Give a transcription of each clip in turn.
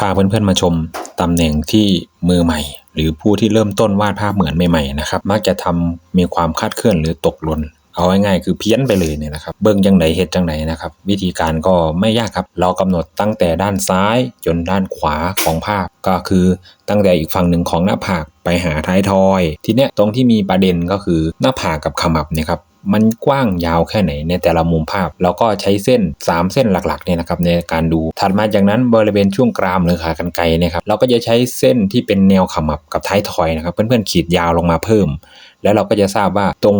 พาเพื่อนๆมาชมตำแหน่งที่มือใหม่ หรือผู้ที่เริ่มต้นวาดภาพเหมือนใหม่ๆนะครับมักจะทำมีความคลาดเคลื่อนหรือตกหล่นเอาง่ายๆคือเพี้ยนไปเลยเนี่ยนะครับ เบิ่งจังไหนเฮ็ดจังไหนนะครับ วิธีการก็ไม่ยากครับ เรากำหนดตั้งแต่ด้านซ้ายจนด้านขวาของภาพ ก็คือตั้งแต่อีกฝั่งหนึ่งของหน้าผากไปหาท้ายทอย ทีเนี้ยตรงที่มีประเด็นก็คือหน้าผากกับขมับเนี่ยครับ มันกว้างยาวแค่ไหนในแต่ละมุมภาพ แล้วก็ใช้เส้น 3 เส้นหลักๆเนี่ยนะครับในการดู ถัดมาจากนั้นบริเวณช่วงกรามหรือขากรรไกรเนะครับเราก็จะใช้เส้นที่เป็นแนวขมับกับท้ายทอยนะครับ เพื่อนๆขีดยาวลงมาเพิ่ม แล้วเราก็จะทราบว่าตรง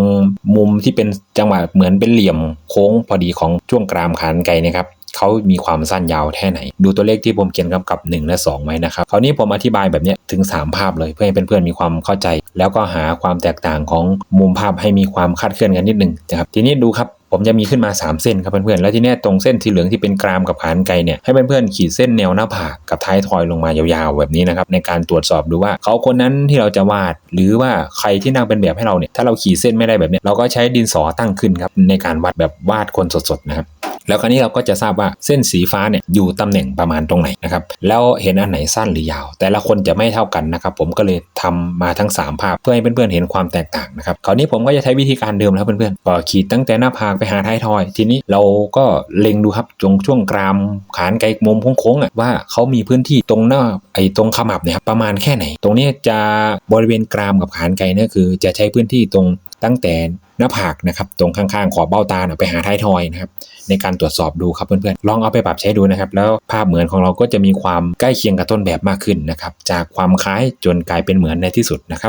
มุมที่เป็นจังหวะเหมือนเป็นเหลี่ยมโค้งพอดีของช่วงกรามขากรรไกรนะครับ เขามีความสั้นยาวแค่ไหน ดูตัวเลขที่ผมเขียนกำกับ 1 และ 2 ไว้นะครับคราวนี้ผมอธิบายแบบนี้ถึง 3 ภาพเลยเพื่อให้เพื่อนๆมีความเข้าใจ แล้วก็หาความแตกต่างของมุมภาพให้มีความคาดเคลื่อนกันนิดนึงนะครับทีนี้ดูครับผมจะมีขึ้นมา 3 เส้นครับเพื่อนๆ แล้วทีเนี้ตรงเส้นสีเหลืองที่เป็นกรามกับขานไกลเนี่ยให้เพื่อนๆขีดเส้นแนวหน้าผากกับท้ายทอยลงมายาวๆ แบบนี้นะครับในการตรวจสอบดูว่าเขาคนนั้นที่เราจะวาด หรือว่าใครที่นั่งเป็นแบบให้เราเนี่ยถ้าเราขีดเส้นไม่ได้แบบนี้เราก็ใช้ดินสอตั้งขึ้นครับในการวาดแบบวาดคนสดๆนะครับ แล้วคราวนี้เราก็จะทราบว่าเส้นสีฟ้าเนี่ยอยู่ตำแหน่งประมาณตรงไหนนะครับแล้วเห็นอันไหนสั้นหรือยาว แต่ละคนจะไม่เท่ากันนะครับผมก็เลยทำมาทั้ง 3 ภาพเพื่อให้เพื่อนๆเห็นความแตกต่างนะครับคราวนี้ผมก็จะใช้วิธีการเดิมแล้วเพื่อนๆก็ขีดตั้งแต่หน้าผากไปหาท้ายทอย ทีนี้เราก็เล็งดูครับจงช่วงกรามขานไกลมุมโค้งๆอะว่าเขามีพื้นที่ตรงหน้าไอ้ตรงขมับเนี่ยครับประมาณแค่ไหน ตรงนี้จะบริเวณกรามกับขานไกลเนี่ยคือจะใช้พื้นที่ตรง ตั้งแต่หน้าผากนะครับตรงข้างๆขอบเบ้าตาไปหาท้ายทอยนะครับในการตรวจสอบดูครับเพื่อนๆลองเอาไปปรับใช้ดูนะครับ แล้วภาพเหมือนของเราก็จะมีความใกล้เคียงกับต้นแบบมากขึ้นนะครับจากความคล้ายจนกลายเป็นเหมือนในที่สุดนะครับ